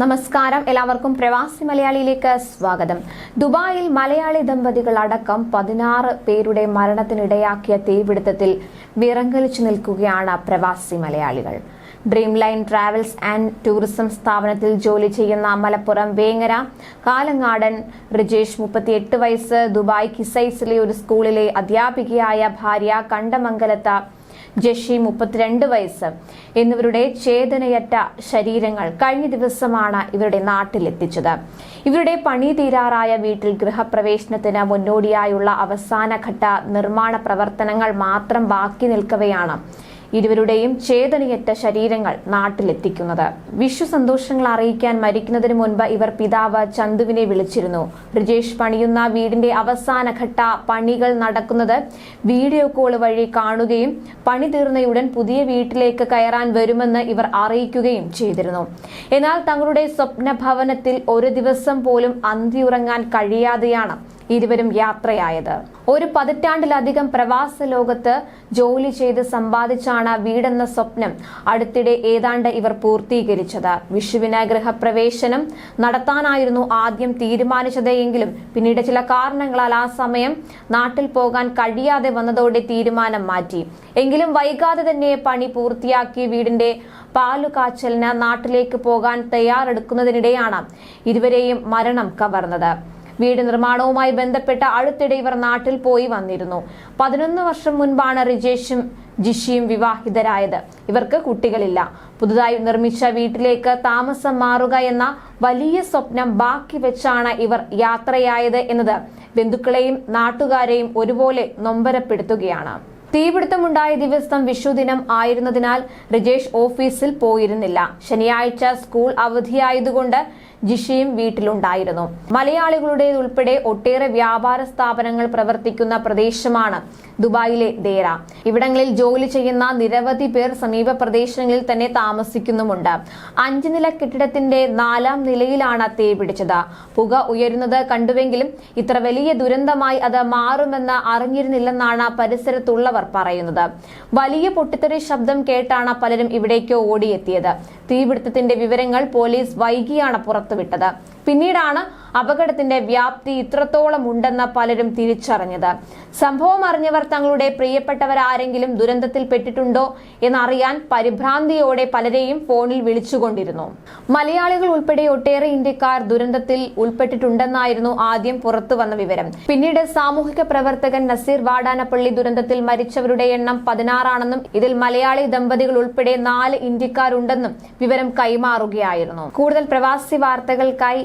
നമസ്കാരം. എല്ലാവർക്കും പ്രവാസി മലയാളിയിലേക്ക് സ്വാഗതം. ദുബായിൽ മലയാളി ദമ്പതികൾ അടക്കം പതിനാറ് പേരുടെ മരണത്തിനിടയാക്കിയ തീപിടുത്തത്തിൽ വിറങ്ങലിച്ചു നിൽക്കുകയാണ് പ്രവാസി മലയാളികൾ. Dream line travels and tourism സ്ഥാപനത്തിൽ ജോലി ചെയ്യുന്ന മലപ്പുറം വേങ്ങര കാലങ്ങാടൻ റിജേഷ് മുപ്പത്തിയെട്ട് വയസ്സ് ദുബായ് കിസൈസിലെ ഒരു സ്കൂളിലെ അധ്യാപികയായ ഭാര്യ കണ്ടമംഗലത്ത ജഷി മുപ്പത്തിരണ്ട് വയസ്സ്. എന്നിവരുടെ ചേതനയറ്റ ശരീരങ്ങൾ കഴിഞ്ഞ ദിവസമാണ് ഇവരുടെ നാട്ടിലെത്തിച്ചത്. ഇവരുടെ പണി തീരാറായ വീട്ടിൽ ഗൃഹപ്രവേശനത്തിന് മുന്നോടിയായുള്ള അവസാനഘട്ട നിർമ്മാണ പ്രവർത്തനങ്ങൾ മാത്രം ബാക്കി നിൽക്കവെയാണ് ഇരുവരുടെയും ചേതനയറ്റ ശരീരങ്ങൾ നാട്ടിലെത്തിക്കുന്നത്. വിഷു സന്തോഷങ്ങൾ അറിയിക്കാൻ മരിക്കുന്നതിന് മുൻപ് ഇവർ പിതാവ് ചന്തുവിനെ വിളിച്ചിരുന്നു. ബ്രിജേഷ് പണിയുന്ന വീടിന്റെ അവസാനഘട്ട പണികൾ നടക്കുന്നത് വീഡിയോ കോൾ വഴി കാണുകയും പണി തീർന്നയുടൻ പുതിയ വീട്ടിലേക്ക് കയറാൻ വരുമെന്ന് ഇവർ അറിയിക്കുകയും ചെയ്തിരുന്നു. എന്നാൽ തങ്ങളുടെ സ്വപ്ന ഭവനത്തിൽ ഒരു ദിവസം പോലും അന്തിയുറങ്ങാൻ കഴിയാതെയാണ് ഇരുവരും യാത്രയായത്. ഒരു പതിറ്റാണ്ടിലധികം പ്രവാസ ലോകത്ത് ജോലി ചെയ്ത് സമ്പാദിച്ചാണ് വീടെന്ന സ്വപ്നം അടുത്തിടെ ഏതാണ്ട് ഇവർ പൂർത്തീകരിച്ചത്. വിഷുവിന് ഗൃഹപ്രവേശനം നടത്താനായിരുന്നു ആദ്യം തീരുമാനിച്ചതെങ്കിലും പിന്നീട് ചില കാരണങ്ങളാൽ ആ സമയം നാട്ടിൽ പോകാൻ കഴിയാതെ വന്നതോടെ തീരുമാനം മാറ്റി. എങ്കിലും വൈകാതെ തന്നെ പണി പൂർത്തിയാക്കി വീടിന്റെ പാലുകാച്ചലിന് നാട്ടിലേക്ക് പോകാൻ തയ്യാറെടുക്കുന്നതിനിടെയാണ് ഇരുവരെയും മരണം കവർന്നത്. വീട് നിർമ്മാണവുമായി ബന്ധപ്പെട്ട അടുത്തിടെ ഇവർ നാട്ടിൽ പോയി വന്നിരുന്നു. പതിനൊന്ന് വർഷം മുൻപാണ് റിജേഷും ജിഷിയും വിവാഹിതരായത്. ഇവർക്ക് കുട്ടികളില്ല. പുതുതായി നിർമ്മിച്ച വീട്ടിലേക്ക് താമസം മാറുക എന്ന വലിയ സ്വപ്നം ബാക്കി വെച്ചാണ് ഇവർ യാത്രയായത് എന്നത്. ബന്ധുക്കളെയും നാട്ടുകാരെയും ഒരുപോലെ നൊമ്പരപ്പെടുത്തുകയാണ്. തീപിടുത്തമുണ്ടായ ദിവസം വിഷുദിനം ആയിരുന്നതിനാൽ റിജേഷ് ഓഫീസിൽ പോയിരുന്നില്ല. ശനിയാഴ്ച സ്കൂൾ അവധിയായതുകൊണ്ട് ജിഷിയും വീട്ടിലുണ്ടായിരുന്നു. മലയാളികളുടേതുൾപ്പെടെ ഒട്ടേറെ വ്യാപാര സ്ഥാപനങ്ങൾ പ്രവർത്തിക്കുന്ന പ്രദേശമാണ് ദുബായിലെ ദേറ ഇവിടങ്ങളിൽ ജോലി ചെയ്യുന്ന നിരവധി പേർ സമീപ പ്രദേശങ്ങളിൽ തന്നെ താമസിക്കുന്നുമുണ്ട്. അഞ്ച് നില കെട്ടിടത്തിന്റെ നാലാം നിലയിലാണ് തീ പിടിച്ചത്. പുക ഉയരുന്നത് കണ്ടുവെങ്കിലും ഇത്ര വലിയ ദുരന്തമായി അത് മാറുമെന്ന് അറിഞ്ഞിരുന്നില്ലെന്നാണ് പരിസരത്തുള്ളവർ പറയുന്നത്. വലിയ പൊട്ടിത്തെറി ശബ്ദം കേട്ടാണ് പലരും ഇവിടേക്ക് ഓടിയെത്തിയത്. തീപിടുത്തത്തിന്റെ വിവരങ്ങൾ പോലീസ് വൈകിയാണ് പുറത്തുവിട്ടത്. പിന്നീടാണ് അപകടത്തിന്റെ വ്യാപ്തി ഇത്രത്തോളം ഉണ്ടെന്ന് പലരും തിരിച്ചറിഞ്ഞത്. സംഭവം അറിഞ്ഞവർ തങ്ങളുടെ പ്രിയപ്പെട്ടവരാരെങ്കിലും ദുരന്തത്തിൽ പെട്ടിട്ടുണ്ടോ എന്നറിയാൻ പരിഭ്രാന്തിയോടെ പലരെയും ഫോണിൽ വിളിച്ചുകൊണ്ടിരുന്നു. മലയാളികൾ ഉൾപ്പെടെ ഒട്ടേറെ ഇന്ത്യക്കാർ ദുരന്തത്തിൽ ഉൾപ്പെട്ടിട്ടുണ്ടെന്നായിരുന്നു ആദ്യം പുറത്തു വന്ന വിവരം. പിന്നീട് സാമൂഹിക പ്രവർത്തകൻ നസീർ വാടാനപ്പള്ളി ദുരന്തത്തിൽ മരിച്ചവരുടെ എണ്ണം പതിനാറാണെന്നും ഇതിൽ മലയാളി ദമ്പതികൾ ഉൾപ്പെടെ നാല് ഇന്ത്യക്കാരുണ്ടെന്നും വിവരം കൈമാറുകയായിരുന്നു. കൂടുതൽ പ്രവാസി വാർത്തകൾക്കായി